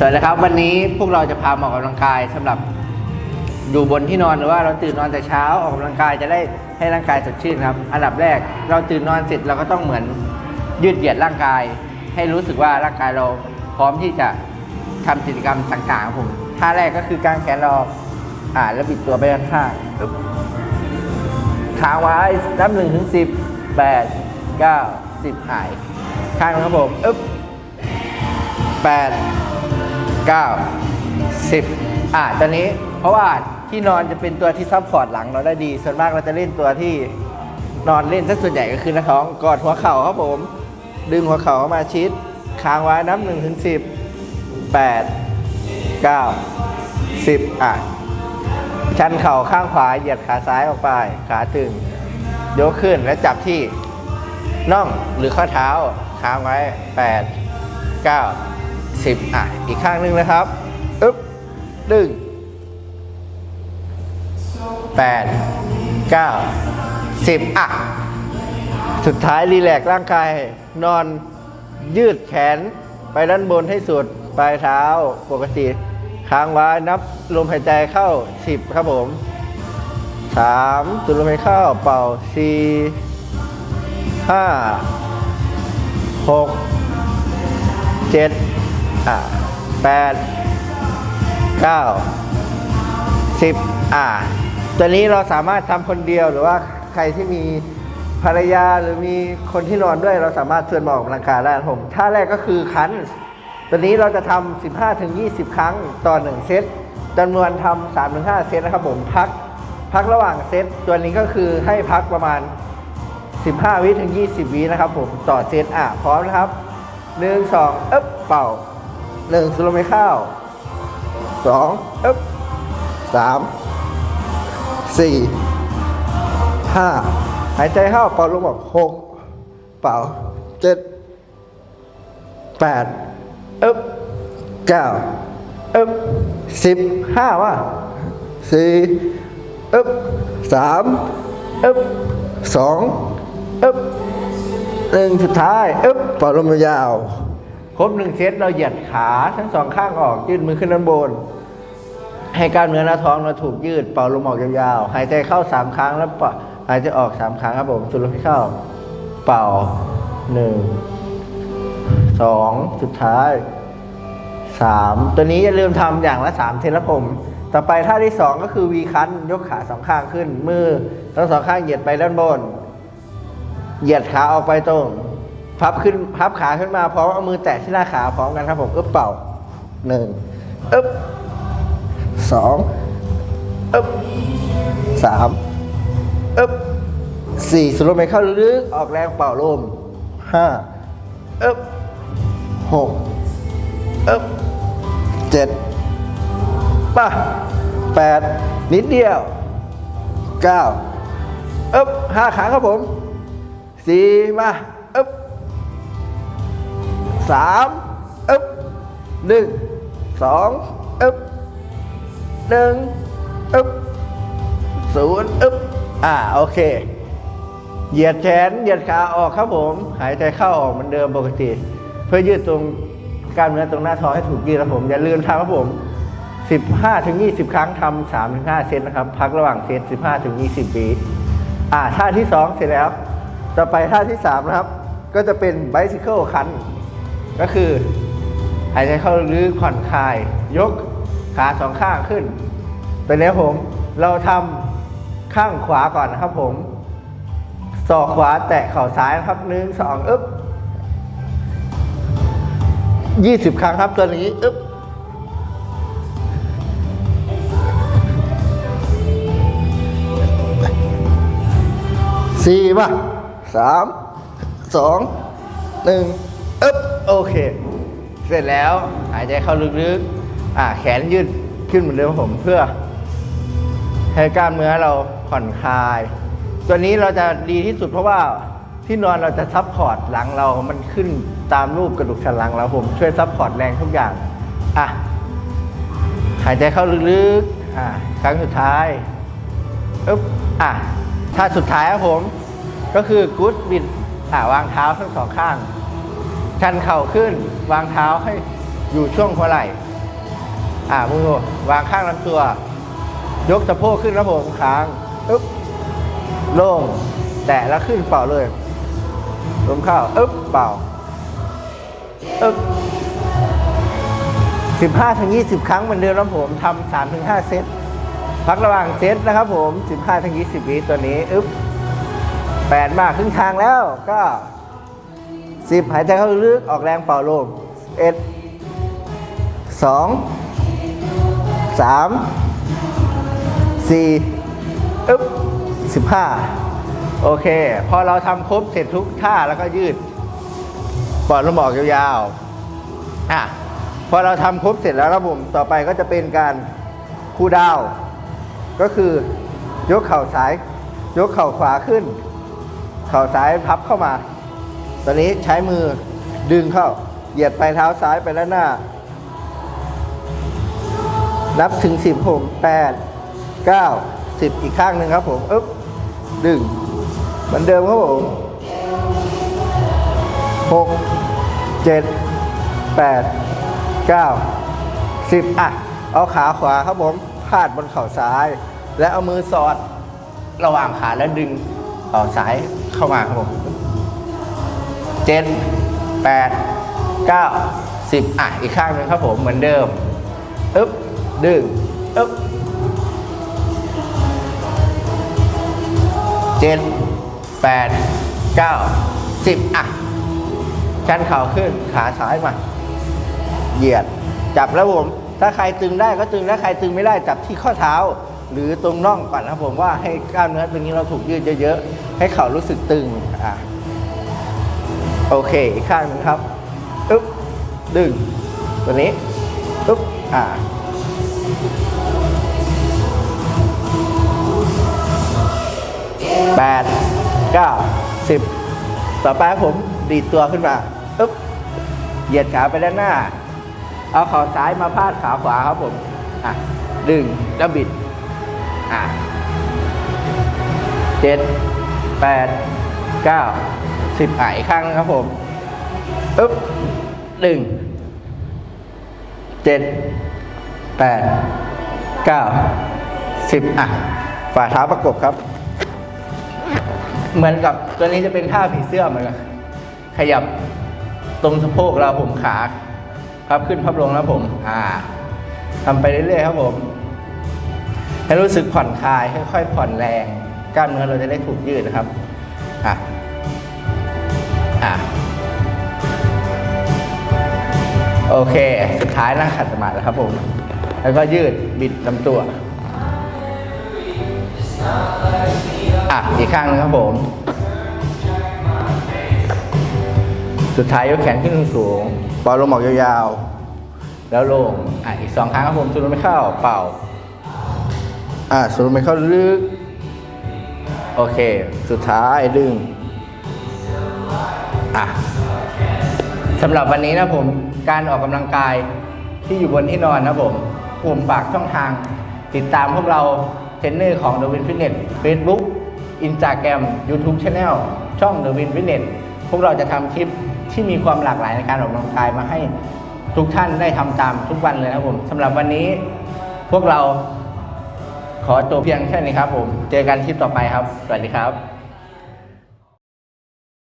สวัสดีครับ วันนี้พวกเราจะพามาออกกำลังกายสำหรับอยู่บนที่นอนหรือว่าเราตื่นนอนแต่เช้าออกกำลังกายจะได้ให้ร่างกายสดชื่นครับ อันดับแรกเราตื่นนอนเสร็จเราก็ต้องเหมือนยืดเหยียดร่างกาย ให้รู้สึกว่าร่างกายเราพร้อมที่จะทำกิจกรรมต่างๆครับผมท่าแรกก็คือการแขนเราอ่าแล้วบิดตัวไปด้านข้างปึ๊บค้างไว้นับหนึ่งถึงสิบแปดเก้าสิบหาย ข้างนะครับผมอึ๊บแปด เก้าสิบอะตอนนี้เพราะว่าที่นอนจะเป็นตัวที่ซับพอร์ตหลังเราได้ดี ส่วนมากเราจะเล่นตัวที่นอนเล่นซะส่วนใหญ่ก็คือหน้าท้องกอดหัวเข่าครับผม ดึงหัวเข่าเข้ามาชิด ค้างไว้นับหนึ่งถึงสิบแปดเก้าสิบอะ ชันเข่าข้างขวาเหยียดขาซ้ายออกไป ขาตึง ยกขึ้นและจับที่น่องหรือข้อเท้าค้างไว้ 8 9 10 อะ อีกข้างหนึ่งนะครับอึ๊บดึง8 9 10 อะ สุดท้ายรีแลกร่างกาย นอนยืดแขนไปด้านบนให้สุด ปลายเท้าปกติ ค้างไว้นับลมหายใจเข้า 10 ครับผม3สูดลมหายใจเข้าเป่า 4 5 6 7 อะ8 9 10อะตัวนี้เราสามารถทำคนเดียวหรือว่าใครที่มีภรรยาหรือมีคนที่นอนด้วยเราสามารถชวนมาออกกำลังกายได้ผมท่าแรกก็คือคันตัวนี้เราจะทำ15-20 ครั้งต่อ 1 เซตจำนวนทำ3-5 เซตนะครับผมพักพักระหว่างเซตตัวนี้ก็คือให้พักประมาณ 15 วิถึง 20 วินะครับผมต่อเซตอะพร้อมนะครับ 1 2อึ๊บเป่า หนึ่งคือลมไม่เข้าสองอึ๊บสามสี่ห้าหายใจเข้าเป่าลมออกหกเป่าเจ็ดแปดอึ๊บเก้าอึ๊บสิบห้าว่ะสี่อึ๊บสามอึ๊บสองอึ๊บหนึ่งสุดท้ายอึ๊บเป่าลมยาว ครบหนึ่งเซตเราเหยียดขาทั้งสองข้างออกยืดมือขึ้นด้านบน ให้กล้ามเนื้อหน้าท้องเราถูกยืดเป่าลมออกยาวๆหายใจเข้าสามครั้งแล้วปหายใจออกสามครั้งครับผมสูดลมเข้า เป่าหนึ่งสองสุดท้ายสามตัวนี้อย่าลืมทำอย่างละสามเซตละผม ต่อไปท่าที่สองก็คือวีคันยกขาสองข้างขึ้น มือทั้งสองข้างเหยียดไปด้านบน เหยียดขาออกไปตรง พับขึ้นพับขาขึ้นมาพร้อมเอามือแตะที่หน้าขาพร้อมกันครับผมอึ๊บเป่าหนึ่งอึ๊บสองอึ๊บสามอึ๊บสี่สูดลมไปเข้าลึกๆออกแรงเป่าลมห้าอึ๊บหกอึ๊บเจ็ดป่ะแปดนิดเดียวเก้าอึ๊บห้าครั้งครับผมสี่มา สามอึบหนึ่งสองอึบหนึ่งอึบศูนย์อึบอ่าโอเค เหยียดแขนเหยียดขาออกครับผม หายใจเข้าออกเหมือนเดิมปกติ เพื่อยืดตรงกล้ามเนื้อตรงหน้าท้องให้ถูกยืดครับผม อย่าลืมทำครับผม 15ถึง20 ครั้งทำ3ถึง5เซตนะครับ พักระหว่างเซต15ถึง20วิอ่าท่าที่ 2 เสร็จแล้ว ต่อไปท่าที่ 3 นะครับ ก็จะเป็น bicycle คัน ก็คือหายใจเข้าลึกผ่อนคลาย ยกขาสองข้างขึ้นตัวนี้ผม เราทำข้างขวาก่อนนะครับผมศอกขวาแตะเข่าซ้ายนะครับหนึ่งสองอึ๊บยี่สิบครั้งครับตัวนี้อึ๊บสี่มาสามสองหนึ่ง โอเค เสร็จแล้วหายใจเข้าลึกๆ อ่าแขนยืดขึ้นเหมือนเดิมผมเพื่อ ให้กล้ามเนื้อเราผ่อนคลาย ตัวนี้เราจะดีที่สุดเพราะว่าที่นอนเราจะซับพอร์ตหลังเรา มันขึ้นตามรูปกระดูกสันหลังเราผมช่วยซับพอร์ตแรงทุกอย่าง อะ หายใจเข้าลึกๆ อะครั้งสุดท้ายอึ๊บอะถ้าสุดท้ายครับผม ก็คือกู๊ดบิดอะวางเท้าทั้งสองข้าง ชันเข่าขึ้น วางเท้าให้อยู่ช่วงหัวไหล่ อ่ามือวางข้างลำตัว ยกสะโพกขึ้นรับผมค้างอึ๊บลงแตะแล้วขึ้นเป่าเลยลมเข้าอึ๊บเป่าอึ๊บสิบห้าถึงยี่สิบครั้งเหมือนเดิมครับผมทำสามถึงห้าเซตพักระหว่างเซตนะครับผมสิบห้าถึงยี่สิบวิตัวนี้อึ๊บแปดมากครึ่งทางแล้วก็ สิบหายใจเข้าลึกออกแรงเป่าลมเอ็ดสองสามสี่อึ๊บสิบห้าโอเค พอเราทำครบเสร็จทุกท่าแล้วก็ยืดปล่อยลมออกยาวๆอะพอเราทำครบเสร็จแล้วครับผมต่อไปก็จะเป็นการคูดาว ก็คือยกเข่าซ้าย ยกเข่าขวาขึ้น เข่าซ้ายพับเข้ามา ตอนนี้ใช้มือดึงเข้า เหยียดปลายเท้าซ้ายไปด้านหน้า นับถึงสิบผมแปดเก้าสิบอีกข้างหนึ่งครับผมอึ๊บดึง เหมือนเดิมครับผมหกเจ็ดแปดเก้าสิบอะ เอาขาขวาครับผมพาดบนเข่าซ้าย และเอามือสอดระหว่างขาและดึงเข่าซ้ายเข้ามาครับผม เจ็ดแปดเก้าสิบอะ อีกข้างหนึ่งครับผมเหมือนเดิมอึ๊บดึงอึ๊บเจ็ดแปดเก้าสิบอะชันเข่าขึ้นขาซ้ายมา เหยียดจับแล้วผม ถ้าใครตึงได้ก็ตึงถ้าใครตึงไม่ได้จับที่ข้อเท้า หรือตรงน่องก่อนนะผมว่าให้กล้ามเนื้อตรงนี้เราถูกยืดเยอะๆ ให้เข่ารู้สึกตึงอะ โอเค อีกข้างนึงครับอึ๊บดึง ตัวนี้อึ๊บอ่าแปดเก้าสิบต่อไปผมดีดตัวขึ้นมาอึ๊บเหยียดขาไปด้านหน้า เอาเข่าซ้ายมาพาดขาขวาครับผมอะดึงแล้วบิดอะเจ็ดแปดเก้า สิบอะอีกข้างนึงครับผมอึ๊บดึงเจ็ดแปดเก้าสิบอะฝ่าเท้าประกบครับ เหมือนกับตัวนี้จะเป็นท่าผีเสื้อเหมือนกันขยับตรงสะโพกเราผมขาพับขึ้นพับลงแล้วผม อ่าทำไปเรื่อยๆครับผม ให้รู้สึกผ่อนคลายค่อยๆผ่อนแรง กล้ามเนื้อเราจะได้ถูกยืดนะครับ อะ โอเค สุดท้ายนั่งขัดสมาธิแล้วครับผม แล้วก็ยืดบิดลำตัว อะ อีกข้างหนึงครับผม สุดท้ายยกแขนขึ้นสูงปล่อยลมออกยาวๆ แล้วลง อะ อีกสองครั้งครับผม สูดลมไม่เข้า เป่า อะ สูดลมไม่เข้าลึก โอเค สุดท้ายดึง อะ สำหรับวันนี้นะผมการออกกำลังกายที่อยู่บนที่นอนนะผมผมฝากช่องทาง ติดตามพวกเราเทรนเนอร์ของ The Win Fitness Facebook Instagram YouTube Channel ช่อง The Win Fitness พวกเราจะทำคลิปที่มีความหลากหลายในการออกกำลังกายมาให้ทุกท่านได้ทำตามทุกวันเลยนะผมสำหรับวันนี้พวกเราขอตัวเพียงแค่นี้ครับผม เจอกันคลิปต่อไปครับ สวัสดีครับ